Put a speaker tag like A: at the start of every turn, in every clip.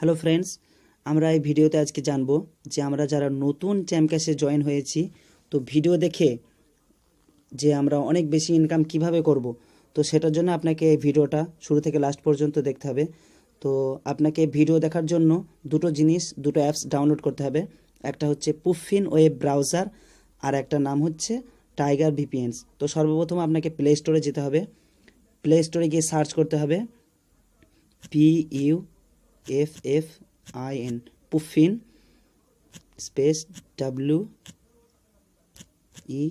A: Hello friends আমরা এই ভিডিওতে আজকে জানব যে আমরা যারা নতুন চ্যাম্পক্যাশে জয়েন হয়েছি, তো ভিডিও দেখে যে আমরা অনেক বেশি ইনকাম কীভাবে করব, তো সেটার জন্য আপনাকে এই ভিডিওটা শুরু থেকে লাস্ট পর্যন্ত দেখতে হবে। তো আপনাকে ভিডিও দেখার জন্য দুটো জিনিস, দুটো অ্যাপস ডাউনলোড করতে হবে। একটা হচ্ছে পুফিন ওয়েব ব্রাউজার আর একটা নাম হচ্ছে টাইগার ভিপিএনস তো সর্বপ্রথম আপনাকে প্লে স্টোরে যেতে হবে। প্লে স্টোরে গিয়ে সার্চ করতে হবে P U F F I N puffin space W E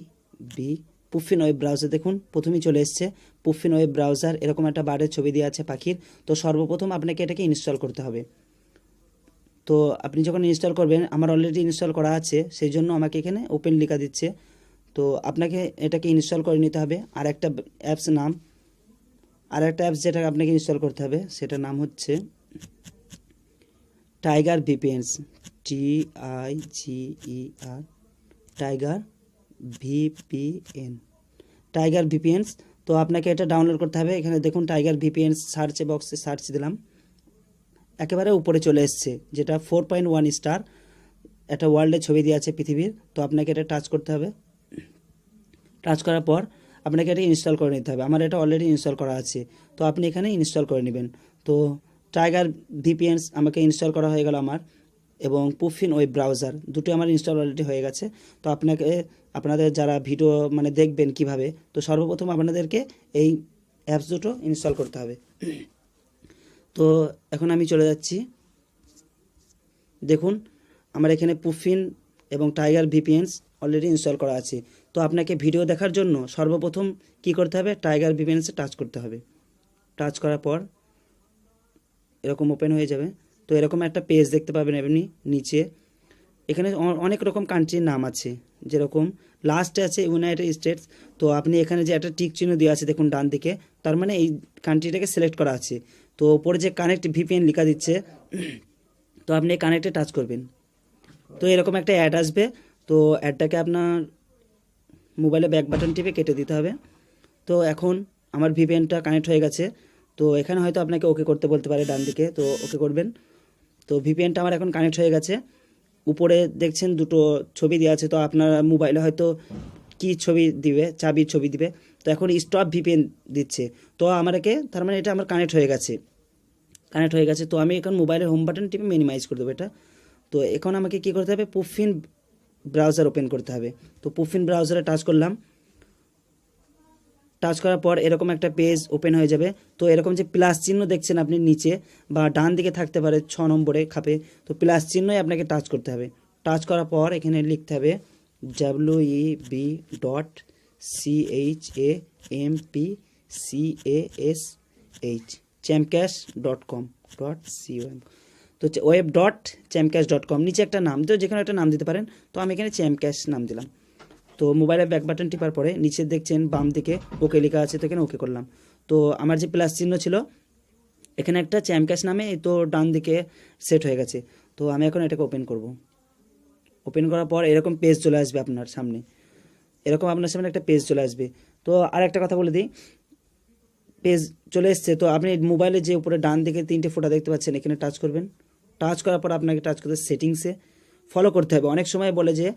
A: B puffin web browser দেখুন, প্রথমেই চলে এসছে পুফিন ওয়েব ব্রাউজার এরকম একটা বার্ডের ছবি দেওয়া আছে পাখির, তো সর্বপ্রথম আপনাকে এটাকে ইনস্টল করতে হবে। তো আপনি যখন ইনস্টল করবেন, আমার অলরেডি ইনস্টল করা আছে, সেই জন্য আমাকে এখানে ওপেন লেখা দিচ্ছে। তো আপনাকে এটাকে ইনস্টল করে নিতে হবে, আর একটা অ্যাপস নাম, আর একটা অ্যাপস যেটা আপনাকে ইনস্টল করতে হবে, সেটার নাম হচ্ছে tiger VPNs T I G E R tiger VPN tiger VPNs তো আপনাকে এটা ডাউনলোড করতে হবে। এখানে দেখুন টাইগার ভিপিএনস সার্চে বক্সে সার্চ দিলাম। একেবারে উপরে চলে এসছে, যেটা ফোর পয়েন্ট ওয়ান স্টার একটা ওয়ার্ল্ডের ছবি দিয়ে আছে পৃথিবীর। তো আপনাকে এটা টাচ করতে হবে। টাচ করার পর আপনাকে এটা ইনস্টল করে নিতে হবে। আমার এটা অলরেডি ইনস্টল করা আছে। তো আপনি এখানে ইনস্টল করে নেবেন। তো টাইগার ভিপিএনস আমাকে ইনস্টল করা হয়ে গেল আমার এবং পুফিন ওয়েব ব্রাউজার দুটো আমার ইনস্টল অলরেডি হয়ে গেছে। তো আপনাকে, আপনাদের যারা ভিডিও মানে দেখবেন কীভাবে, তো সর্বপ্রথম আপনাদেরকে এই অ্যাপস দুটো ইনস্টল করতে হবে। তো এখন আমি চলে যাচ্ছি। দেখুন, আমার এখানে পুফিন এবং টাইগার ভিপিএনস অলরেডি ইনস্টল করা আছে। তো আপনাকে ভিডিও দেখার জন্য সর্বপ্রথম কি করতে হবে? টাইগার ভিপিএনসে টাচ করতে হবে। টাচ করার পর এরকম ওপেন হয়ে যাবে। তো এরকম একটা পেজ দেখতে পাবেন আপনি নিচে। এখানে অনেক রকম কান্ট্রির নাম আছে। যেরকম লাস্টে আছে ইউনাইটেড স্টেটস তো আপনি এখানে যে একটা টিক চিহ্ন দেওয়া আছে, দেখুন ডান দিকে, তার মানে এই কান্ট্রিটাকে সিলেক্ট করা আছে। তো ওপরে যে কানেক্ট ভিপিএন লেখা দিচ্ছে, তো আপনি এই কানেক্টে টাচ করবেন। তো এরকম একটা অ্যাড আসবে। তো অ্যাডটাকে আপনার মোবাইলে ব্যাক বাটন টিপে কেটে দিতে হবে। তো এখন আমার ভিপিএনটা কানেক্ট হয়ে গেছে। তো এখানে হয়তো আপনাকে ওকে করতে বলতে পারে ডান দিকে তো ওকে করবেন। তো ভিপিএনটা আমার এখন কানেক্ট হয়ে গেছে। উপরে দেখছেন দুটো ছবি দেওয়া আছে, তো আপনার মোবাইলে হয়তো কি ছবি দিবে, চাবির ছবি দিবে। তো এখন স্টপ ভিপিএন দিচ্ছে। তো আমাকে তার মানে এটা আমার কানেক্ট হয়ে গেছে। কানেক্ট হয়ে গেছে, তো আমি এখন মোবাইলের হোম বাটন টিপে মিনিমাইজ করে দেবো এটা। তো এখন আমাকে কি করতে হবে? পুফিন ব্রাউজার ওপেন করতে হবে। তো পুফিন ব্রাউজারে টাচ করলাম। টাচ করার পর এরকম একটা পেজ ওপেন হয়ে যাবে। তো এরকম যে প্লাস চিহ্ন দেখছেন আপনি নিচে বা ডান দিকে থাকতে পারে ছ নম্বরে খাপে, তো প্লাস চিহ্নই আপনাকে টাচ করতে হবে। টাচ করার পর এখানে লিখতে হবে W E B dot C H A M P C A S H ChampCash dot com dot C তো web dot ChampCash dot com নিচে একটা নাম, তো যেখানে একটা নাম দিতে পারেন। তো আমি এখানে চ্যাম্পক্যাশ নাম দিলাম। তো মোবাইলের ব্যাক বাটন টিপার পরে নিচে দেখছেন বাম দিকে ওকে লেখা আছে, তো এখানে ওকে করলাম। তো আমার যে প্লাস চিহ্ন ছিল, এখানে একটা চ্যাম্পক্যাশ নামে তো ডান দিকে সেট হয়ে গেছে। তো আমি এখন এটাকে ওপেন করব। ওপেন করার পর এরকম পেজ চলে আসবে আপনার সামনে। এরকম আপনার সামনে একটা পেজ চলে আসবে। তো আর একটা কথা বলে দিই পেজ চলে এসছে, তো আপনি মোবাইলে যে উপরে ডান দিকে তিনটে ফোটা দেখতে পাচ্ছেন, এখানে টাচ করবেন। টাচ করার পর আপনাকে টাচ করতে সেটিংসে ফলো করতে হবে। অনেক সময় বলে যে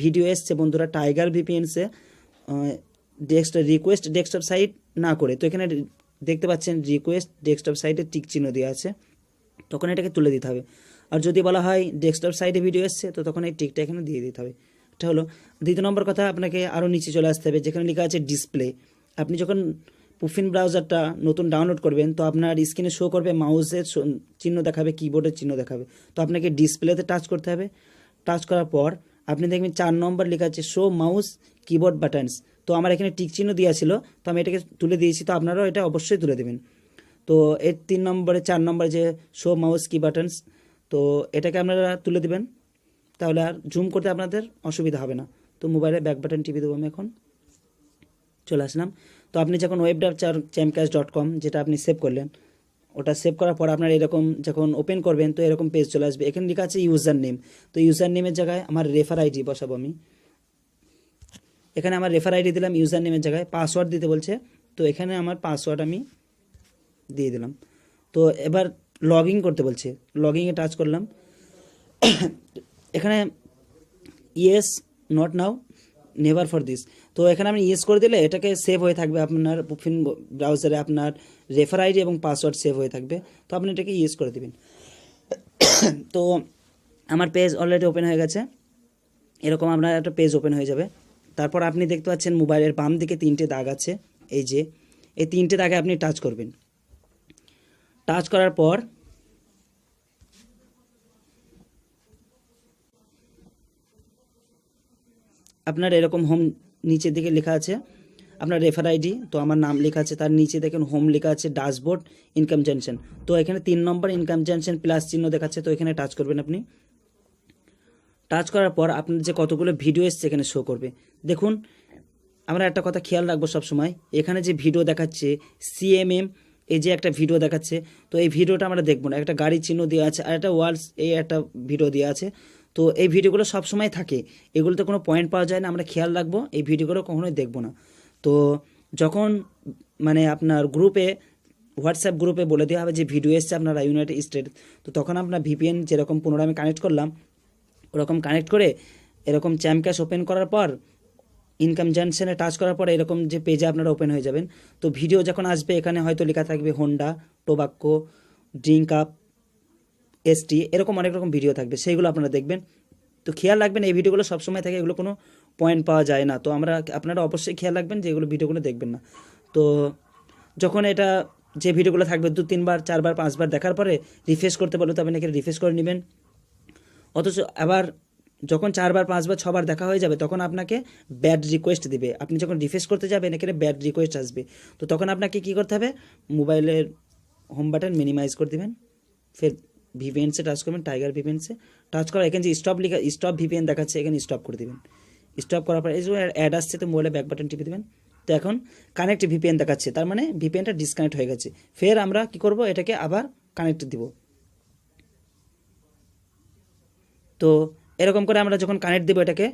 A: ভিডিও এসছে বন্ধুরা টাইগার ভিপিএনসে ডেস্কটপ রিকোয়েস্ট ডেস্কটপ সাইট না করে। তো এখানে দেখতে পাচ্ছেন রিকোয়েস্ট ডেস্কটপ সাইটে টিক চিহ্ন দেওয়া আছে। তখন এটাকে তুলে দিতে হবে। আর যদি বলা হয় ডেস্কটপ সাইডে ভিডিও এসছে, তো তখন এই টিকটা এখানে দিয়ে দিতে হবে। এটা হলো দ্বিতীয় নম্বর কথা, আপনাকে আরও নিচে চলে আসতে হবে, যেখানে লেখা আছে ডিসপ্লে আপনি যখন পুফিন ব্রাউজারটা নতুন ডাউনলোড করবেন, তো আপনার স্ক্রিনে শো করবে মাউসের চিহ্ন দেখাবে কিবোর্ডের চিহ্ন দেখাবে। তো আপনাকে ডিসপ্লেতে টাচ করতে হবে। টাচ করার পর আপনি দেখবেন চার নম্বর লেখা আছে শো মাউস কিবোর্ড বাটনস তো আমার এখানে টিক চিহ্ন দেওয়া ছিল, তো আমি এটাকে তুলে দিয়েছি, তো আপনারাও এটা অবশ্যই তুলে দেবেন। তো এর তিন নম্বরে, চার নম্বরে যে শো মাউস কি বাটনস তো এটাকে আপনারা তুলে দেবেন। তাহলে আর জুম করতে আপনাদের অসুবিধা হবে না। তো মোবাইলে ব্যাক বাটন টিপে দেবো আমি এখন। চলে আসলাম। তো আপনি যখন web dapp Champcash dot com যেটা আপনি সেভ করলেন ওটা সেভ করার পর আপনার এরকম যখন ওপেন করবেন, তো এরকম পেজ চলে আসবে। এখানে লেখা আছে ইউজার নেম তো ইউজার নেমের জায়গায় আমার রেফার আইডি বসাবো আমি। এখানে আমার রেফার আইডি দিলাম ইউজার নেমের জায়গায়। পাসওয়ার্ড দিতে বলছে। তো এখানে আমার পাসওয়ার্ড আমি দিয়ে দিলাম। তো এবার লগ করতে বলছে। লগ ইনে টাচ করলাম। এখানে yes not now never for this তো এখানে আপনি ইয়েস করে দিলে এটাকে সেভ হয়ে থাকবে আপনার পুফিন ব্রাউজারে আপনার রেফার আইডি এবং পাসওয়ার্ড সেভ হয়ে থাকবে। তো আপনি এটাকে ইয়েস করে দেবেন। তো আমার পেজ অলরেডি ওপেন হয়ে গেছে। এরকম আপনার একটা পেজ ওপেন হয়ে যাবে। তারপর আপনি দেখতে পাচ্ছেন মোবাইলের বাম দিকে তিনটে দাগ আছে। এই যে, এই তিনটে দাগে আপনি টাচ করবেন। টাচ করার পর আপনার এরকম হোম নিচের দিকে লেখা আছে, আপনার রেফার আইডি তো আমার নাম লেখা আছে, তার নিচে দেখেন হোম লেখা আছে ড্যাশবোর্ড ইনকাম জেনশন তো এখানে তিন নম্বর ইনকাম জেনশন প্লাস চিহ্ন দেখাচ্ছে, তো এখানে টাচ করবেন আপনি। টাচ করার পর আপনার যে কতগুলো ভিডিও এসছে এখানে শো করবে। দেখুন, আমরা একটা কথা খেয়াল রাখব সবসময়, এখানে যে ভিডিও দেখাচ্ছে সিএমএম এই যে একটা ভিডিও দেখাচ্ছে, তো এই ভিডিওটা আমরা দেখব না। একটা গাড়ির চিহ্ন দেওয়া আছে, আর একটা ওয়ার্লস এই একটা ভিডিও দেওয়া আছে। তো এই ভিডিওগুলো সবসময় থাকে। এগুলোতে কোনো পয়েন্ট পাওয়া যায় না, আমরা খেয়াল রাখব, এই ভিডিওগুলো কখনোই দেখব না। তো যখন মানে আপনার গ্রুপে হোয়াটসঅ্যাপ গ্রুপে বলে দেওয়া হবে যে ভিডিও এসছে আপনারা ইউনাইটেড স্টেট তো তখন আপনার ভিপিএন যেরকম পুনরায় আমি কানেক্ট করলাম, ওরকম কানেক্ট করে এরকম চ্যাম ক্যাশ ওপেন করার পর ইনকাম জেনশনে টাচ করার পর এরকম যে পেজে আপনারা ওপেন হয়ে যাবেন। তো ভিডিও যখন আসবে, এখানে হয়তো লেখা থাকবে Honda tobacco drink up ST এরকম অনেক রকম ভিডিও থাকবে, সেইগুলো আপনারা দেখবেন। তো খেয়াল রাখবেন, এই ভিডিওগুলো সবসময় থাকে, এগুলো কোনো পয়েন্ট পাওয়া যায় না। তো আমরা, আপনারা অবশ্যই খেয়াল রাখবেন যে এগুলো ভিডিওগুলো দেখবেন না। তো যখন এটা, যে ভিডিওগুলো থাকবে, দু, তিনবার, চারবার, পাঁচবার দেখার পরে রিফ্রেশ করতে বলবে তবে নাকি রিফ্রেশ করে নেবেন। অথচ আবার যখন চারবার, পাঁচবার, ছবার দেখা হয়ে যাবে, তখন আপনাকে ব্যাড রিকোয়েস্ট দিবে। আপনি যখন রিফ্রেশ করতে যাবেন, এখানে ব্যাড রিকোয়েস্ট আসবে। তো তখন আপনাকে কী করতে হবে? মোবাইলের হোম বাটন মিনিমাইজ করে দিবেন। ফের ভিপিএনসে টাচ করবেন টাইগার ভিপিএনসে টাচ করা এখানে যে স্টপ লিখা স্টপ ভিপিএন দেখাচ্ছে, এখানে স্টপ করে দিবেন। স্টপ করার পর, এই যে অ্যাড আসছে, তো মোবাইলে ব্যাক বাটন টিপে দেবেন। তো এখন কানেক্ট ভিপিএন দেখাচ্ছে, তার মানে ভিপিএনটা ডিসকানেক্ট হয়ে গেছে। ফের আমরা কি করব? এটাকে আবার কানেক্ট দিব। তো এরকম করে আমরা যখন কানেক্ট দেবো এটাকে,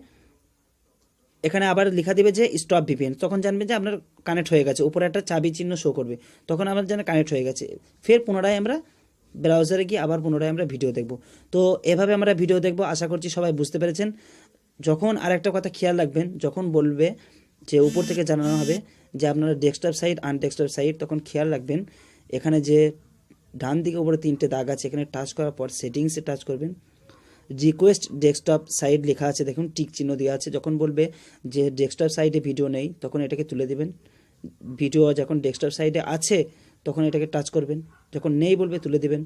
A: এখানে আবার লেখা দিবে যে স্টপ ভিপিএন। তখন জানবেন যে আপনার কানেক্ট হয়ে গেছে, উপরে একটা চাবি চিহ্ন শো করবে। তখন আমার যেন কানেক্ট হয়ে গেছে। ফের পুনরায় আমরা ব্রাউজারে গিয়ে আবার পুনরায় আমরা ভিডিও দেখব। তো এভাবে আমরা ভিডিও দেখব, আশা করছি সবাই বুঝতে পেরেছেন। যখন আরেকটা কথা খেয়াল রাখবেন, যখন বলবে যে উপর থেকে জানানো হবে যে আপনারা ডেস্কটপ সাইট আনডেস্কটপ সাইট তখন খেয়াল রাখবেন, এখানে যে ডান দিকে উপরে তিনটে দাগ আছে, এখানে টাচ করার পর সেটিংসে টাচ করবেন। রিকোয়েস্ট ডেস্কটপ সাইট লেখা আছে, দেখুন, টিক চিহ্ন দেওয়া আছে। যখন বলবে যে ডেস্কটপ সাইটে ভিডিও নেই, তখন এটাকে তুলে দেবেন। ভিডিও যখন ডেস্কটপ সাইটে আছে তখন এটাকে টাচ করবেন, যখন নেই বলবে তুলে দিবেন।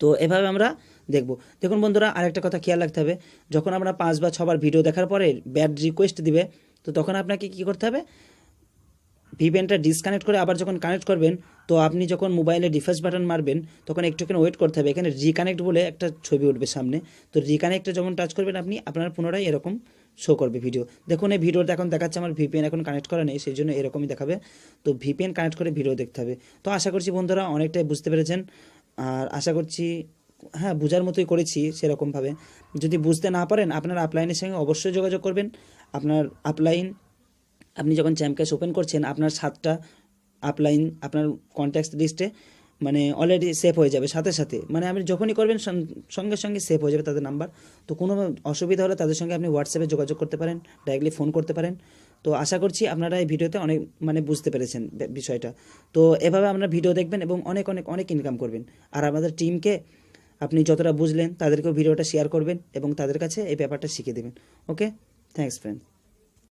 A: তো এভাবে আমরা দেখব। দেখুন বন্ধুরা, আরেকটা কথা খেয়াল রাখতে হবে, যখন আমরা পাঁচ বা ছবার ভিডিও দেখার পরে ব্যাড রিকোয়েস্ট দিবে, তো তখন আপনাকে কি করতে হবে? ভিপিএনটা ডিসকানেক্ট করে আবার যখন কানেক্ট করবেন, তো আপনি যখন মোবাইলে ডিফাস বাটন মারবেন, তখন একটুখানি ওয়েট করতে হবে। এখানে রিকানেক্ট বলে একটা ছবি উঠবে সামনে। তো রিকানেক্টে যখন টাচ করবেন আপনি, আপনার পুনরায় এরকম শো করবে ভিডিও দেখুন, এই ভিডিওটা এখন দেখাচ্ছে আমার ভিপিএন এখন কানেক্ট করা নেই, সেই জন্য এরকমই দেখাবে। তো ভিপিএন কানেক্ট করে ভিডিও দেখতে হবে। তো আশা করছি বন্ধুরা অনেকটাই বুঝতে পেরেছেন। আর আশা করছি হ্যাঁ বোঝার মতোই করেছি সেরকমভাবে। যদি বুঝতে না পারেন, আপনার আপলাইনের সঙ্গে অবশ্যই যোগাযোগ করবেন। আপনার আপলাইন আপনি যখন চ্যাম্প ক্যাশ ওপেন করছেন, আপনার সাতটা আপলাইন আপনার কন্ট্যাক্ট লিস্টে মানে অলরেডি সেভ হয়ে যাবে, সাথে সাথে। মানে আপনি যখনই করবেন সঙ্গে সঙ্গে সেভ হয়ে যাবে তাদের নাম্বার তো কোনো অসুবিধা হলে তাদের সঙ্গে আপনি হোয়াটসঅ্যাপে যোগাযোগ করতে পারেন ডাইরেক্টলি ফোন করতে পারেন। তো আশা করছি আপনারা এই ভিডিওতে অনেক মানে বুঝতে পেরেছেন বিষয়টা। তো এভাবে আপনারা ভিডিও দেখবেন এবং অনেক অনেক অনেক ইনকাম করবেন। আর আমাদের টিমকে আপনি যতটা বুঝলেন, তাদেরকেও ভিডিওটা শেয়ার করবেন এবং তাদের কাছে এই ব্যাপারটা শিখিয়ে দেবেন। Okay thanks friend